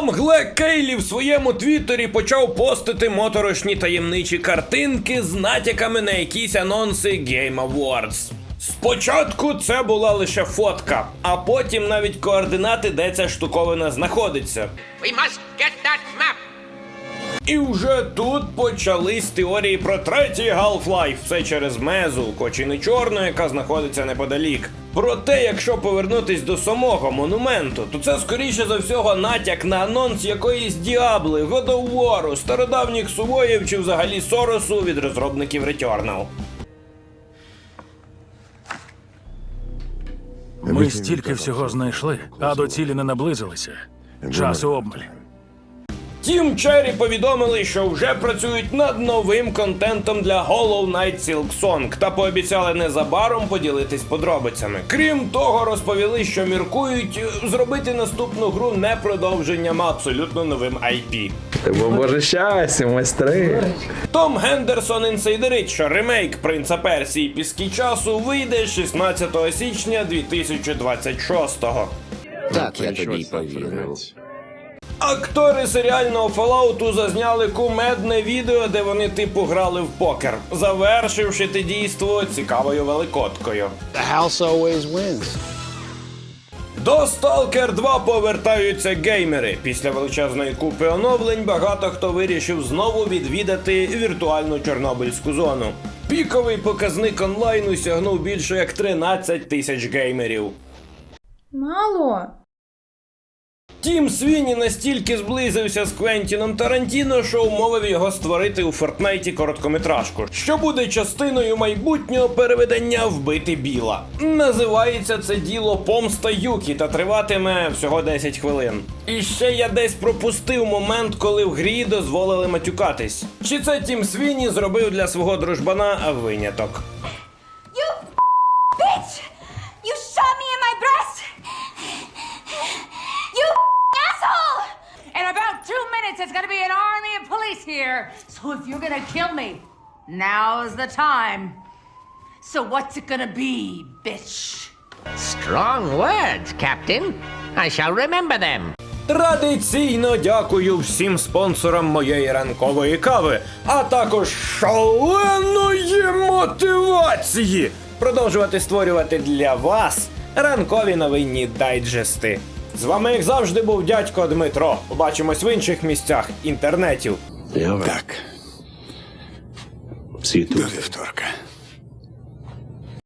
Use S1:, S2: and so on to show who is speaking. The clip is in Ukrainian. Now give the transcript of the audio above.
S1: Том Глек Кейлі в своєму твіттері почав постити моторошні таємничі картинки з натяками на якісь анонси Game Awards. Спочатку це була лише фотка, а потім навіть координати, де ця штуковина знаходиться.
S2: We must get that map.
S1: І вже тут почались теорії про третій Half-Life. Все через мезу, не чорну, яка знаходиться неподалік. Проте, якщо повернутись до самого монументу, то це скоріше за всього натяк на анонс якоїсь діабли, War, стародавніх сувоїв чи взагалі Соросу від розробників Returnal.
S3: Ми стільки всього знайшли, а до цілі не наблизилися. Часу обмаль.
S1: Тім Черрі повідомили, що вже працюють над новим контентом для Hollow Knight Silk Song та пообіцяли незабаром поділитись подробицями. Крім того, розповіли, що міркують е, зробити наступну гру не продовженням, а абсолютно новим IP.
S4: Бо боже щастя, майстри.
S1: Том Гендерсон інсайдерить, що ремейк Принца Персії Піски часу вийде 16 січня 2026-го.
S5: Так, я тобі повірив.
S1: Актори серіального Fallout зазняли кумедне відео, де вони типу грали в покер, завершивши те дійство цікавою великоткою.
S6: The house always wins.
S1: До Stalker 2 повертаються геймери. Після величезної купи оновлень багато хто вирішив знову відвідати віртуальну чорнобильську зону. Піковий показник онлайну сягнув більше як 13 тисяч геймерів.
S7: Мало.
S1: Тім Свіні настільки зблизився з Квентіном Тарантіно, що умовив його створити у Фортнайті короткометражку, що буде частиною майбутнього переведення вбити Біла. Називається це діло Помста Юкі та триватиме всього 10 хвилин. І ще я десь пропустив момент, коли в грі дозволили матюкатись. Чи це Тім Свіні зробив для свого дружбана виняток?
S2: Minutes, it's gonna be an army of police here. So if you're gonna kill me, now's the time. So what's it gonna be, bitch?
S6: Strong words, Captain. I shall remember them.
S1: Традиційно дякую всім спонсорам моєї ранкової кави, а також шаленої мотивації продовжувати створювати для вас ранкові новинні дайджести. З вами, як завжди, був дядько Дмитро. Побачимось в інших місцях інтернетів.
S8: Так. До вівторка.